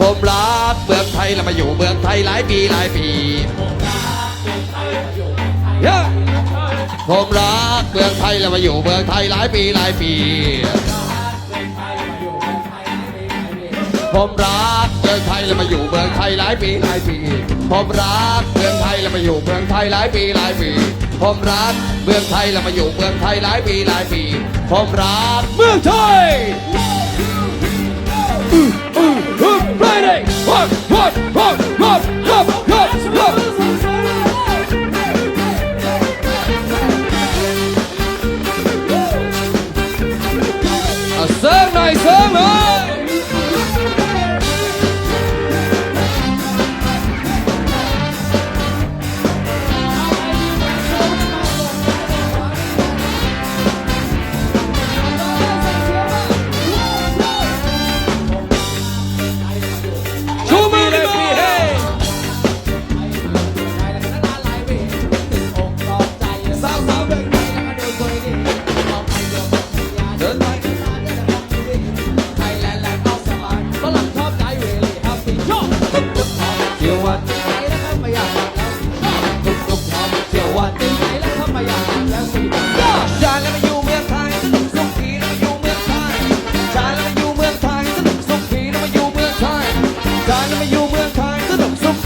ผมรักเมืองไทยแล้วมาอยู่เมืองไทยหลายปีหลายปีผมรักเมืองไทยแล้วมาอยู่เมืองไทยหลายปีหลายปี ผมรักเมืองไทยแล้วมาอยู่เมืองไทยหลายปีหลายปี ผมรักเมืองไทยแล้วมาอยู่เมืองไทยหลายปีหลายปี ผมรักเมืองไทยแล้วมาอยู่เมืองไทยหลายปีหลายปี ผมรักเมืองไทย Ooh, ooh, ooh, Friday! Rock, rock, rock, rock!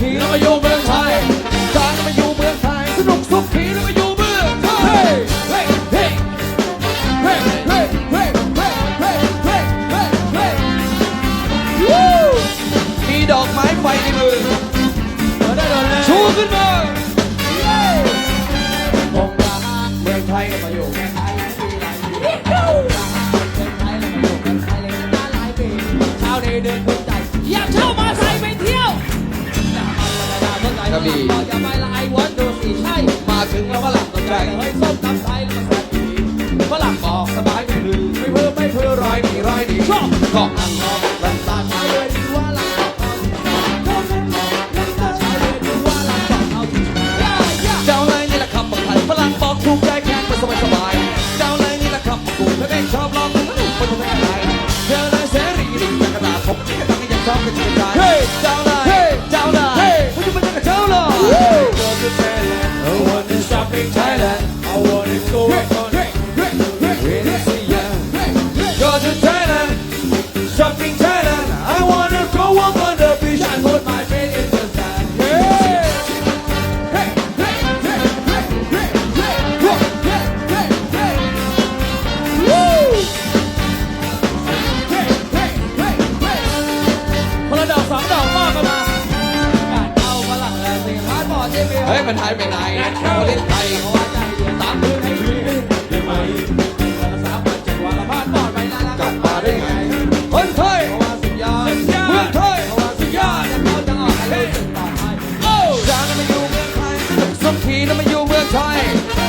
ขีแล้วมาอยู่เมืองไทยชาแล้วมาอยู่เมืองไทยสนุกสุขีแล้วมาอยู่เมืองไทยเฮ้เฮ้เฮ้เฮ้เฮ้เฮ้เฮ้เฮ้เฮ้เฮ้วู้มีดอกไม้ไฟในมือเดินได้เดินเลยชูขึ้นมาผมรักเมืองไทยก็มาอยู่เมืองไทยหลายปีหลายปีผมรักเมืองไทยแล้วมาอยู่เมืองไทยเลยนานหลายปีเช้านี้เดินภูมิใจอย กระบี่อย่าไปละไอวันดูสิใช่ มาถึงแล้วฝรั่งตกใจเฮ้ยส้มตำไทยแล้วมันแซ่บดีฝรั่งบอกสบายไม่ลืมไม่เพิ่มไม่เพิ่มร้อยดีร้อยดีชอบเกาะอังกอร์ลันตาชายเลยดีว่าหลังเกาะอร์ลันตาชายเลยดีว่าหลังกอร์เอาที่ย่าย่าเจ้าเลยนี่แหละคำบอกไทยฝรั่งบอกถูกใจแขกมาสบายสบายเจ้าเลยนี่แหละคำบอกกูถ้าได้ชอบลองดูคนจะไม่อะไรเจ้าเลยเสรีดีจากกระดาษผมที่กระตังยังชอบกัน เฮ้ยมันหายไปไหนประเทศไทยเพราว่าใจเย็นตามมือให้ชีได้ไหมวันละสามวันเจ็ดวันละพาสปอร์ตไปนานแล้วกลับมาได้ไงคนไทยเพราะว่าสุดยอดเมืองไทยเพราะว่าสุดยอดจะเข้าจะออกให้รู้สึกปลอดภัยโอ้ชาแล้วมาอยู่เมืองไทยสนุกสุขีแล้วมาอยู่เมืองไทย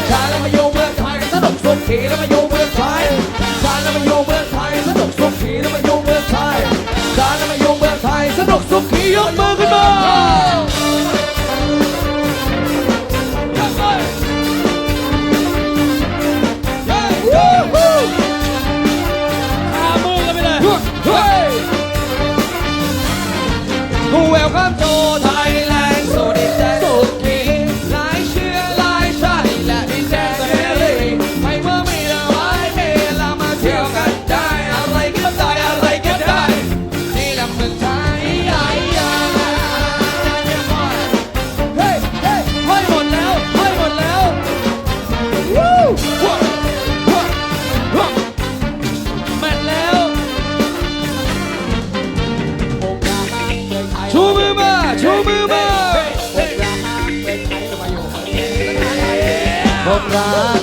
ชาแล้วมาอยู่เมืองไทยสนุกสุขีแล้วมาอยู่เมืองไทยชาแล้วมาอยู่ เวลคัมโจไทยแลนด์สุดดินแดนสุ रा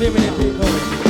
three people.